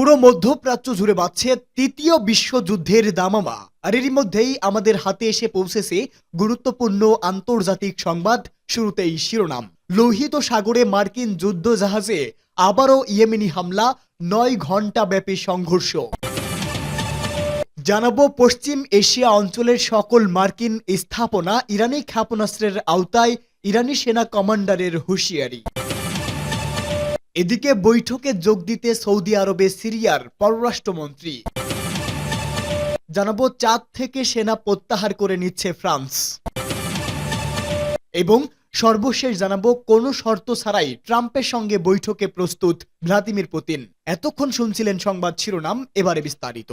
পুরো মধ্যপ্রাচ্য জুড়ে বাড়ছে তৃতীয় বিশ্বযুদ্ধের দামামা। আর এরই মধ্যেই আমাদের হাতে এসে পৌঁছেছে গুরুত্বপূর্ণ আন্তর্জাতিক সংবাদ, শুরুতেই শিরোনাম। লোহিত সাগরে মার্কিন যুদ্ধ জাহাজে আবারও ইয়েমেনি হামলা, নয় ঘণ্টা ব্যাপী সংঘর্ষ। জানাব পশ্চিম এশিয়া অঞ্চলের সকল মার্কিন স্থাপনা, ইরানি ক্ষেপণাস্ত্রের আওতায় ইরানি সেনা কমান্ডারের হুঁশিয়ারি। এদিকে বৈঠকে যোগ দিতে সৌদি আরবে সিরিয়ার পররাষ্ট্রমন্ত্রী। জানাব চাঁদ থেকে সেনা প্রত্যাহার করে নিচ্ছে ফ্রান্স। এবং সর্বশেষ জানাব কোনো শর্ত ছাড়াই ট্রাম্পের সঙ্গে বৈঠকে প্রস্তুত ভ্লাদিমির পুতিন। এতক্ষণ শুনছিলেন সংবাদ শিরোনাম, এবারে বিস্তারিত।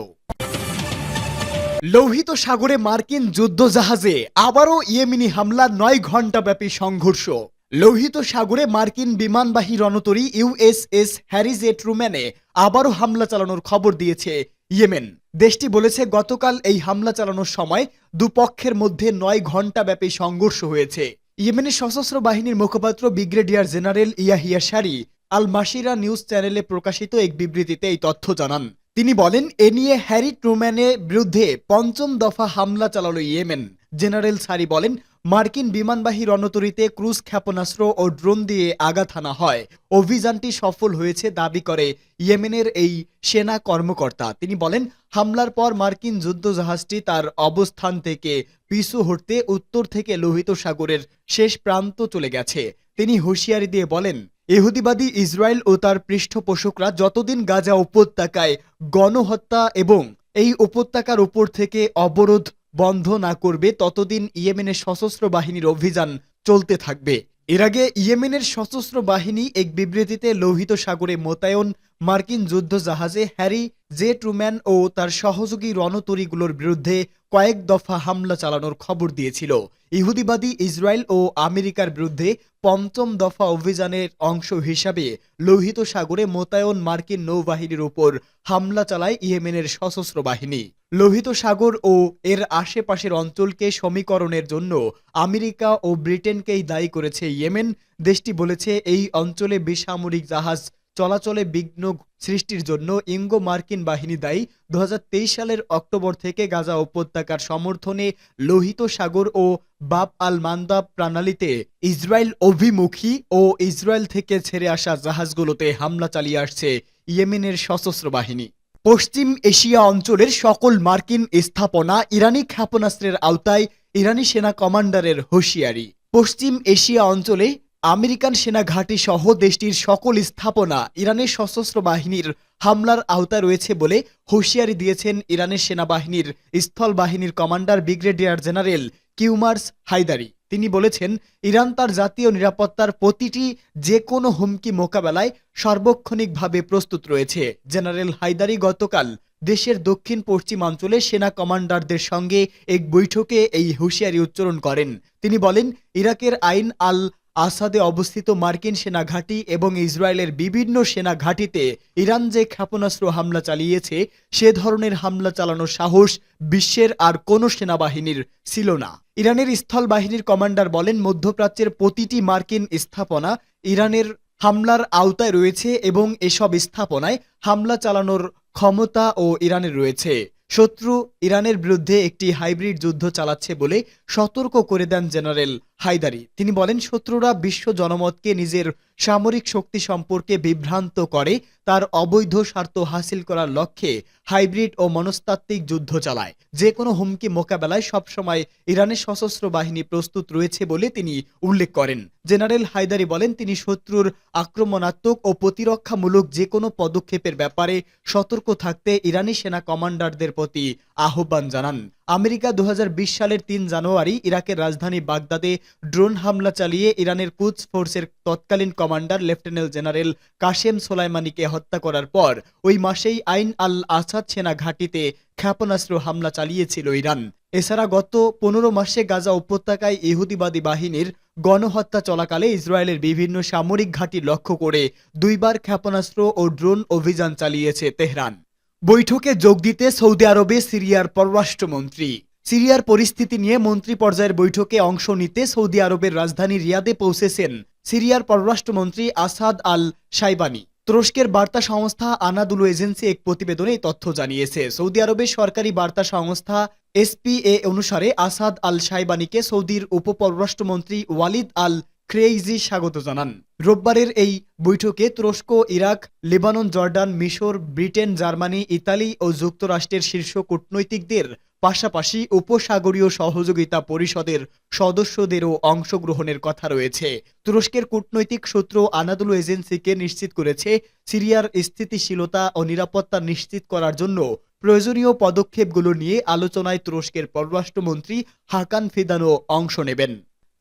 লোহিত সাগরে মার্কিন যুদ্ধজাহাজে আবারও ইয়েমিনি হামলা, নয় ঘণ্টা ব্যাপী সংঘর্ষ। লোহিত সাগরে মার্কিন বিমানবাহী রণতরী ইউএসএস হ্যারিজ এ ট্রুম্যানে আবারও হামলা চালানোর খবর দিয়েছে ইয়েমেন। দেশটি বলেছে, গতকাল এই হামলা চালানোর সময় দুপক্ষের মধ্যে নয় ঘণ্টা ব্যাপী সংঘর্ষ হয়েছে। ইয়েমেনের সশস্ত্র বাহিনীর মুখপাত্র ব্রিগেডিয়ার জেনারেল ইয়াহিয়া শারি আল মাসিরা নিউজ চ্যানেলে প্রকাশিত এক বিবৃতিতে এই তথ্য জানান। তিনি বলেন, এ নিয়ে হ্যারি ট্রুম্যানের বিরুদ্ধে পঞ্চম দফা হামলা চালালো ইয়েমেন। জেনারেল সারি বলেন মার্কিন বিমানবাহী রণতরীতে ক্রুজ ক্ষেপণাস্ত্র ও ড্রোন দিয়ে আঘাত হানা হয়। অভিযানটি সফল হয়েছে দাবি করে ইয়েমেনের এই সেনা কর্মকর্তা। তিনি বলেন, হামলার পর মার্কিন যুদ্ধজাহাজটি তার অবস্থান থেকে পিছু হটতে উত্তর থেকে লোহিত সাগরের শেষ প্রান্ত চলে গেছে। তিনি হুঁশিয়ারি দিয়ে বলেন, ইহুদিবাদী ইসরায়েল ও তার পৃষ্ঠপোষকরা যতদিন গাজা উপত্যকায় গণহত্যা এবং এই উপত্যকার উপর থেকে অবরোধ বন্ধ না করবে, ততদিন ইয়েমেনের সশস্ত্র বাহিনীর অভিযান চলতে থাকবে। এর আগে ইয়েমেনের সশস্ত্র বাহিনী এক বিবৃতিতে লোহিত সাগরে মোতায়েন মার্কিন যুদ্ধ জাহাজে হ্যারি জে ট্রুম্যান ও তার সহযোগী রণতরীগুলোর বিরুদ্ধে কয়েক দফা হামলা চালানোর খবর দিয়েছিল। ইহুদিবাদী ইসরায়েল ও আমেরিকার বিরুদ্ধে পঞ্চম দফা অভিযানের অংশ হিসাবে লোহিত সাগরে মোতায়েন মার্কিন নৌবাহিনীর উপর হামলা চালায় ইয়েমেনের সশস্ত্র বাহিনী। লোহিত সাগর ও এর আশেপাশের অঞ্চলকে সমীকরণের জন্য আমেরিকা ও ব্রিটেনকেই দায়ী করেছে ইয়েমেন। দেশটি বলেছে, এই অঞ্চলে বেসামরিক জাহাজ চলাচলে বিঘ্ন সৃষ্টির জন্য ইঙ্গো মার্কিন বাহিনী দায়ী। দু হাজার তেইশ সালের অক্টোবর থেকে গাজা উপত্যকার সমর্থনে লোহিত সাগর ও বাব আল মান্দাব প্রণালীতে ইসরায়েল অভিমুখী ও ইসরায়েল থেকে ছেড়ে আসা জাহাজগুলোতে হামলা চালিয়ে আসছে ইয়েমেনের সশস্ত্র বাহিনী। পশ্চিম এশিয়া অঞ্চলের সকল মার্কিন স্থাপনা ইরানি ক্ষেপণাস্ত্রের আওতায় ইরানি সেনা কমান্ডারের হুঁশিয়ারি। পশ্চিম এশিয়া অঞ্চলে আমেরিকান সেনা ঘাঁটি সহ দেশটির সকল স্থাপনা ইরানের সশস্ত্র বাহিনীর হামলার আওতায় রয়েছে বলে হুঁশিয়ারি দিয়েছেন ইরানের সেনাবাহিনীর স্থল বাহিনীর commander brigadier general Kiumars Heydari. তিনি বলেছেন, ইরান তার জাতীয় নিরাপত্তার প্রতিটি যে কোনো হুমকি মোকাবেলায় সার্বক্ষণিকভাবে প্রস্তুত রয়েছে। জেনারেল হায়দারি গতকাল দেশের দক্ষিণ পশ্চিমাঞ্চলে সেনা কমান্ডারদের সঙ্গে এক বৈঠকে এই হুঁশিয়ারি উচ্চারণ করেন। তিনি বলেন, ইরাকের আইন আল আসাদে অবস্থিত মার্কিন সেনা ঘাঁটি এবং ইসরায়েলের বিভিন্ন সেনা ঘাঁটিতে ইরান যে ক্ষেপণাস্ত্র হামলা চালিয়েছে, সে ধরনের হামলা চালানোর সাহস বিশ্বের আর কোনো সেনাবাহিনীর ছিল না। ইরানের স্থল বাহিনীর কমান্ডার বলেন, মধ্যপ্রাচ্যের প্রতিটি মার্কিন স্থাপনা ইরানের হামলার আওতায় রয়েছে এবং এসব স্থাপনায় হামলা চালানোর ক্ষমতা ও ইরানের রয়েছে। শত্রু ইরানের বিরুদ্ধে একটি হাইব্রিড যুদ্ধ চালাচ্ছে বলে সতর্ক করে দেন জেনারেল হায়দারি। তিনি বলেন, শত্রুরা বিশ্ব জনমতকে নিজের সামরিক শক্তি সম্পর্কে বিভ্রান্ত করে, তার অবৈধ স্বার্থ হাসিল করার লক্ষ্যে হাইব্রিড ও মনস্তাত্ত্বিক যুদ্ধ চালায়। যে কোনো হুমকি মোকাবেলায় সবসময় ইরানের সশস্ত্র বাহিনী প্রস্তুত রয়েছে বলে তিনি উল্লেখ করেন। জেনারেল হায়দারি বলেন, তিনি শত্রুর আক্রমণাত্মক ও প্রতিরক্ষামূলক যে কোনো পদক্ষেপের ব্যাপারে সতর্ক থাকতে ইরানি সেনা কমান্ডারদের প্রতি আহ্বান জানান। আমেরিকা দু হাজার বিশ সালের তিন জানুয়ারি ইরাকের রাজধানী বাগদাদে ড্রোন হামলা চালিয়ে ইরানের কুচ ফোর্সের তৎকালীন কমান্ডার, লেফটেন্যান্ট জেনারেল কাশেম সোলাইমানিকে হত্যা করার পর ওই মাসেই আইন আল আসাদ সেনা ঘাঁটিতে ক্ষেপণাস্ত্র হামলা চালিয়েছিল ইরান। এছাড়া গত পনেরো মাসে গাজা উপত্যকায় ইহুদিবাদী বাহিনীর গণহত্যা চলাকালে ইসরায়েলের বিভিন্ন সামরিক ঘাঁটি লক্ষ্য করে দুইবার ক্ষেপণাস্ত্র ও ড্রোন অভিযান চালিয়েছে তেহরান। বৈঠকে যোগ দিতে সৌদি আরবে সিরিয়ার পররাষ্ট্রমন্ত্রী। সিরিয়ার পরিস্থিতি নিয়ে মন্ত্রী পর্যায়ের বৈঠকে অংশ নিতে সৌদি আরবের রাজধানী রিয়াদে পৌঁছেছেন সিরিয়ার পররাষ্ট্রমন্ত্রী আসাদ আল সাইবানি তুরস্কের বার্তা সংস্থা আনাদুলু এজেন্সি এক প্রতিবেদনে তথ্য জানিয়েছে। সৌদি আরবের সরকারি বার্তা সংস্থা এসপিএ অনুসারে আসাদ আল সাইবানিকে সৌদির উপপররাষ্ট্রমন্ত্রী ওয়ালিদ আল ক্রেইজি স্বাগত জানান। রোববারের এই বৈঠকে তুরস্ক, ইরাক, লেবানন, জর্ডান, মিশর, ব্রিটেন, জার্মানি, ইতালি ও যুক্তরাষ্ট্রের শীর্ষ কূটনৈতিকদের পাশাপাশি উপসাগরীয় সহযোগিতা পরিষদের সদস্যদেরও অংশগ্রহণের কথা রয়েছে। তুরস্কের কূটনৈতিক সূত্র আনাদুল এজেন্সিকে নিশ্চিত করেছে, সিরিয়ার স্থিতিশীলতা ও নিরাপত্তা নিশ্চিত করার জন্য প্রয়োজনীয় পদক্ষেপগুলো নিয়ে আলোচনায় তুরস্কের পররাষ্ট্রমন্ত্রী হাকান ফিদানো অংশ নেবেন।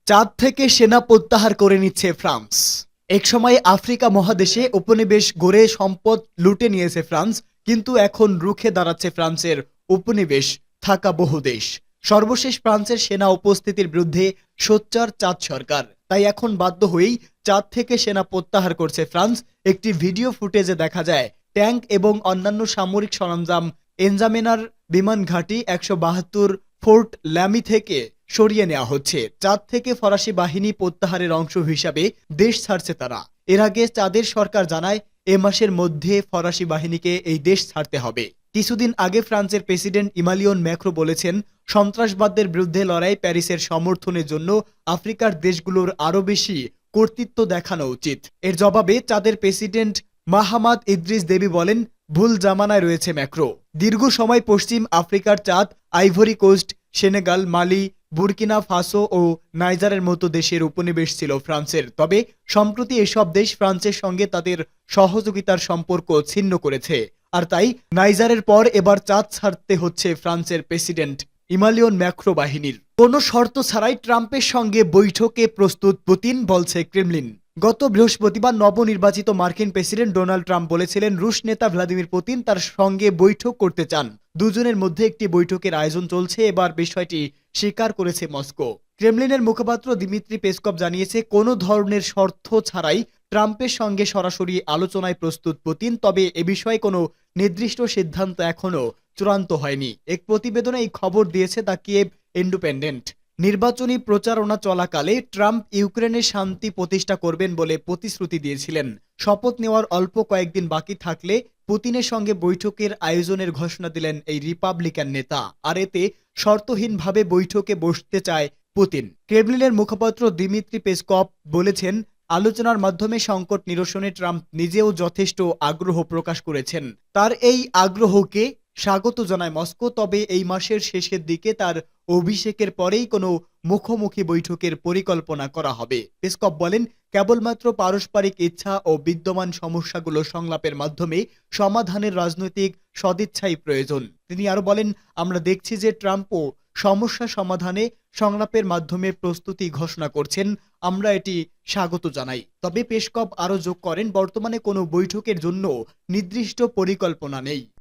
চাঁদ থেকে সেনা প্রত্যাহার করে নিচ্ছে ফ্রান্স। একসময় আফ্রিকা মহাদেশে উপনিবেশ গড়ে সম্পদ লুটে নিয়েছে ফ্রান্স, কিন্তু এখন রুখে দাঁড়াচ্ছে ফ্রান্সের উপনিবেশ থাকা বহু দেশ। সর্বশেষ ফ্রান্সের সেনা উপস্থিতির বিরুদ্ধে সোচ্চার চাঁদ সরকার। তাই এখন বাধ্য হয়েই চাঁদ থেকে সেনা প্রত্যাহার করছে ফ্রান্স। একটি ভিডিও ফুটেজে দেখা যায়, ট্যাঙ্ক এবং অন্যান্য সামরিক সরঞ্জাম এনজামেনার বিমান ঘাঁটি একশো বাহাত্তর ফোর্ট ল্যামি থেকে সরিয়ে নেওয়া হচ্ছে। চাঁদ থেকে ফরাসি বাহিনী প্রত্যাহারের অংশ হিসাবে দেশ ছাড়ছে তারা। এর আগে চাঁদের সরকার জানায়, এ মাসের মধ্যে ফরাসি বাহিনীকে এই দেশ ছাড়তে হবে। কিছুদিন আগে ফ্রান্সের প্রেসিডেন্ট ইমালিয়ন ম্যাক্রো বলেছেন, সন্ত্রাসবাদের বিরুদ্ধে লড়াই প্যারিসের সমর্থনের জন্য আফ্রিকার দেশগুলোর আরও বেশি কর্তৃত্ব দেখানো উচিত। এর জবাবে চাঁদের প্রেসিডেন্ট মাহামাদ ইদ্রিস দেবী বলেন, ভুল জামানায় রয়েছে ম্যাক্রো। দীর্ঘ সময় পশ্চিম আফ্রিকার Chad, Ivory Coast, Senegal, Mali Burkina Faso ও নাইজারের মতো দেশের উপনিবেশ ছিল ফ্রান্সের। তবে সম্প্রতি এসব দেশ ফ্রান্সের সঙ্গে তাদের সহযোগিতার সম্পর্ক ছিন্ন করেছে। আর তাই নাইজারের পর এবার চাঁদ ছাড়তে হচ্ছে ফ্রান্সের প্রেসিডেন্ট ইমালিয়ন ম্যাক্রো বাহিনীর। কোনো শর্ত ছাড়াই ট্রাম্পের সঙ্গে বৈঠকে প্রস্তুত পুতিন, বলছে ক্রেমলিন। গত বৃহস্পতিবার নবনির্বাচিত মার্কিন প্রেসিডেন্ট ডোনাল্ড ট্রাম্প বলেছিলেন, রুশ নেতা ভ্লাদিমির পুতিন তার সঙ্গে বৈঠক করতে চান। দুজনের মধ্যে একটি বৈঠকের আয়োজন চলছে। এবার বিষয়টি স্বীকার করেছে মস্কো। ক্রেমলিনের মুখপাত্র দিমিত্রি পেসকপ জানিয়েছে, কোনো ধরনের শর্ত ছাড়াই ট্রাম্পের সঙ্গে সরাসরি আলোচনায় প্রস্তুত পুতিন, তবে এ বিষয়ে কোনো নির্দিষ্ট সিদ্ধান্ত এখনও চূড়ান্ত হয়নি। এক প্রতিবেদনে এই খবর দিয়েছে তা কিয়েভ ইন্ডিপেন্ডেন্ট। নির্বাচনী প্রচারণা চলাকালে ট্রাম্প ইউক্রেনে শান্তি প্রতিষ্ঠা করবেন বলে প্রতিশ্রুতি দিয়েছিলেন। শপথ নেওয়ার অল্প কয়েকদিন বাকি থাকলে পুতিনের সঙ্গে বৈঠকের আয়োজনের ঘোষণা দিলেন এই রিপাবলিকান নেতা। আর এতে শর্তহীনভাবে বৈঠকে বসতে চায় পুতিন। ক্রেমলিনের মুখপাত্র দিমিত্রি পেসকপ বলেছেন, আলোচনার মাধ্যমে সংকট নিরসনে ট্রাম্প নিজেও যথেষ্ট আগ্রহ প্রকাশ করেছেন। তার এই আগ্রহকে স্বাগত জানায় মস্কো। তবে এই মাসের শেষের দিকে তার অভিষেকের পরেই কোনো মুখোমুখি বৈঠকের পরিকল্পনা করা হবে। পেসকপ বলেন, কেবলমাত্র পারস্পরিক ইচ্ছা ও বিদ্যমান সমস্যাগুলো সংলাপের মাধ্যমে সমাধানের রাজনৈতিক সদিচ্ছাই প্রয়োজন। তিনি আরও বলেন, আমরা দেখছি যে ট্রাম্পও সমস্যা সমাধানে সংলাপের মাধ্যমে প্রস্তুতি ঘোষণা করছেন। আমরা এটি স্বাগত জানাই। তবে পেসকপ আরও যোগ করেন, বর্তমানে কোনো বৈঠকের জন্য নির্দিষ্ট পরিকল্পনা নেই।